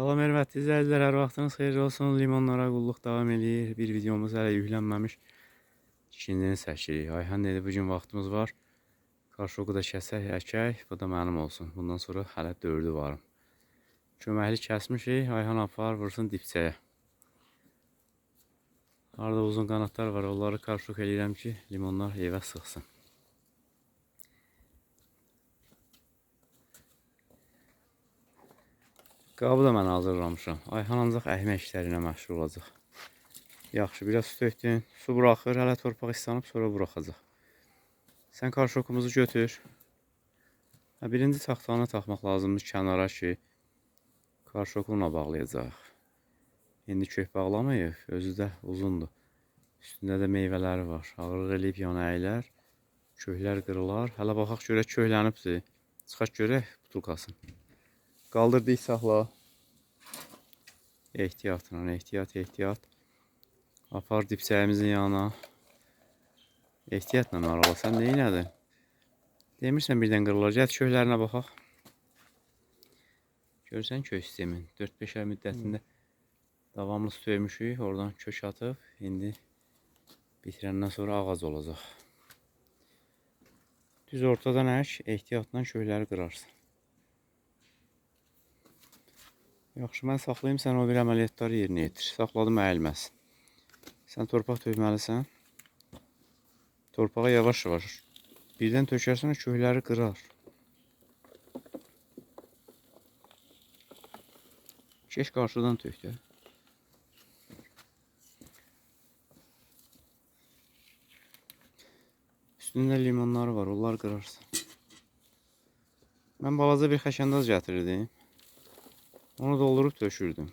Salam hörmətli izləyicilər, hər vaxtınız xeyirli olsun. Limonlara qulluq davam eləyir. Bir videomuz hələ yüklənməmiş. İkincini çəkirik. Ayhan dedi bu gün vaxtımız var. Karşoku da kəsək, əkək. Bu da mənim olsun. Bundan sonra hələ dördü varım. Köməkli kəsmişik. Ayhan apar vursun dipçəyə. Arada uzun qanatlar var. Onları karşok eləyirəm ki, limonlar evə sıxsın. Qabı da mən hazırlamışam. Ayhan ancaq əhmək işləri ilə məşğul olacaq. Yaxşı, biraz su tökdün. Su buraxır, hələ torpaq islanıb, sonra buraxacaq. Sən karşokumuzu götür. Birinci taxtanı taxmaq lazımdır kənara ki, karşokunla bağlayacaq. İndi kök bağlamayıb, özü də uzundur. Üstündə də meyvələri var. Ağırlıq eləyib yana əyilər. Köklər qırılar. Hələ baxaq görək köklənibdir. Çıxaq görək butulkasını. Qaldır dik saxla. Ehtiyatla, ehtiyat, ehtiyat. Apar dipçəyimizin yanına. Ehtiyatla arala. Sən neynədin? Demirsən birdən qırılar. Gəl köklərinə baxaq. Görsən kök sistemin 4-5 ay müddətində davamlı su döymüşük. Oradan kök atıb. İndi bitirəndən sonra ağac olacaq. Düz ortadan ək, ehtiyatla kökləri qırarsan. Yaxşı, mən saxlayım, sən o bir əməliyyatları yerinə yetir. Saxladım, əyilməsin. Sən torpaq tökməlisən. Torpağa yavaş-yavaş. Birdən tökərsən, kökləri qırar. Keş qarşıdan tök də. Üstündə limonları var, onlar qırarsan. Mən balaca bir xəşəndaz gətirdim. Onu doldurup döşürdüm.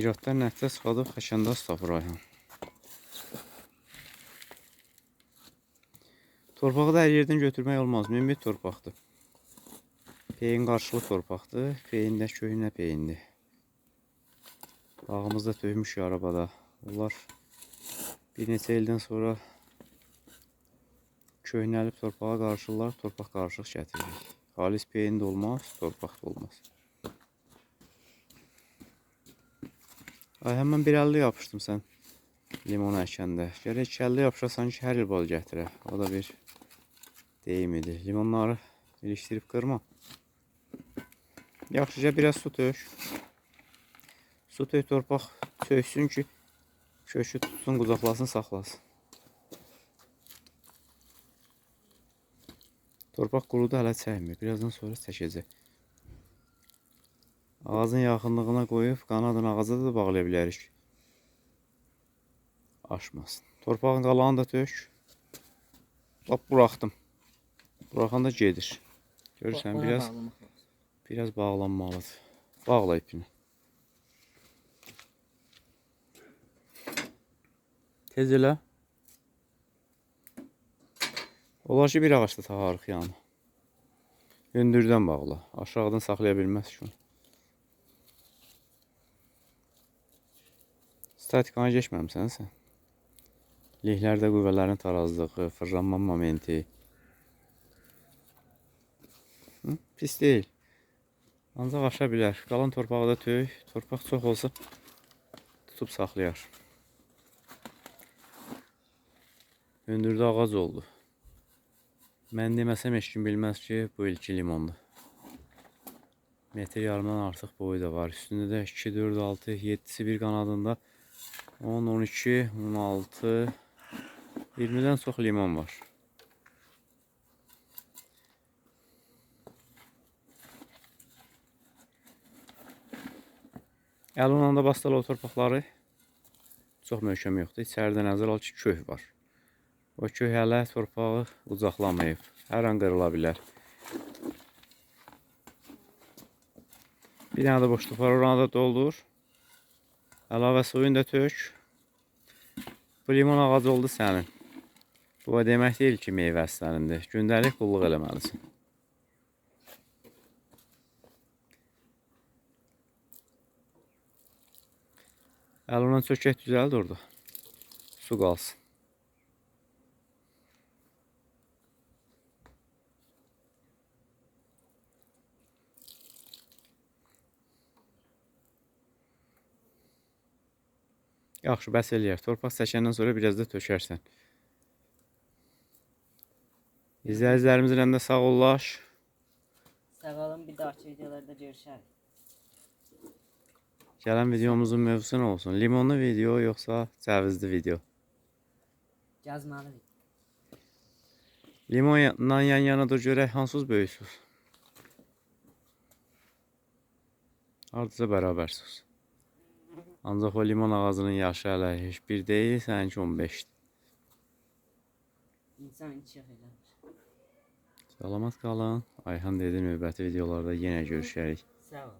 İratdan nəfəs çıxadıb xəşəndaz tapır Ayhan. Torpağı da hər yerdən götürmək olmaz. Münbit torpaqdır. Peyin qarşılı torpaqdır. Peyin də köhnə peyindir. Bağımızda tökmüşük arabada. Onlar bir neçə ildən sonra köhnəlib torpağa qarışırlar, torpaq qarışıq gətiririk. Xalis peyin də olmaz, torpaq da olmaz. Ay, həmən 1.50 yapışdım sən limon əkəndə. Gərək 2.50 yapışasan ki, hər il bal gətirə. O da bir deyim idi. Limonları ilişdirib qırma. Yaxşıca biraz su tök. Su tök torpaq töksün ki, kökü tutsun, qucaqlasın, saxlasın. Torpaq qurudu hələ çəkmir. Birazdan sonra çəkəcək. Ağacın yaxınlığına qoyub qanadını ağaca da bağlaya bilərik. Aşmasın. Torpağın qalanını da tök. Lap buraxdım. Buraxanda gedir. Görürsən biraz biraz bağlanmalıdır. Bağla ipini. Tez elə. Olar ki bir ağaçda taxarıq yanı. Hündürdən bağla. Aşağıdan saxlaya bilməz ki. Statikana geçməmisən sən. Lihlərdə qüvvələrin tarazlığı, fırlanma momenti. Hı? Pis deyil. Ancaq aşa bilər. Qalan torpağı da tök. Torpaq çox olsa tutub saxlayar. Hündürdə ağac oldu. Mən deməsəm heç kim bilməz ki, bu ilki limondur. Metr yarımdan artıq boyu da var. Üstündə də 2, 4, 6, 7-si bir qanadında 10, 12, 16, 20-dən çox limon var. Əlunla da bastılar o torpaqları. Çox möhkəm yoxdur. İçəridə nəzər al ki, kök var. O kök hələ torpağı ucaqlamayıb. Hər an qırıla bilər. Bir dənə də boşluq var, oranı da doldur. Əlavə suyunu da tök. Bu limon ağacı oldu sənin. Bu o demək deyil ki, meyvə sənindir. Gündəlik qulluq eləməlisən. Əlindən çökək düzəldi orada. Su qalsın. Yaxşı, bəs eləyər. Torpaq çəkəndən sonra biraz da tökərsən. İzləyicilərimizlə də sağollaş. Sağ olun. Bir dahaki videolarda görüşərik. Gələn videomuzun mövzusu nə olsun? Limonlu video yoxsa cəvizli video? Yazmalı. Limonla yan yana dur görək hansınız böyüksüz? Hardasa bərabərsiz. Ancaq o limon ağacının yaşı hələ heç bir deyil, səninki 15-dir. İnsan içi eləmiş. Salamat qalın. Ayhan dedi növbəti videolarda yenə görüşərik. Sağ ol.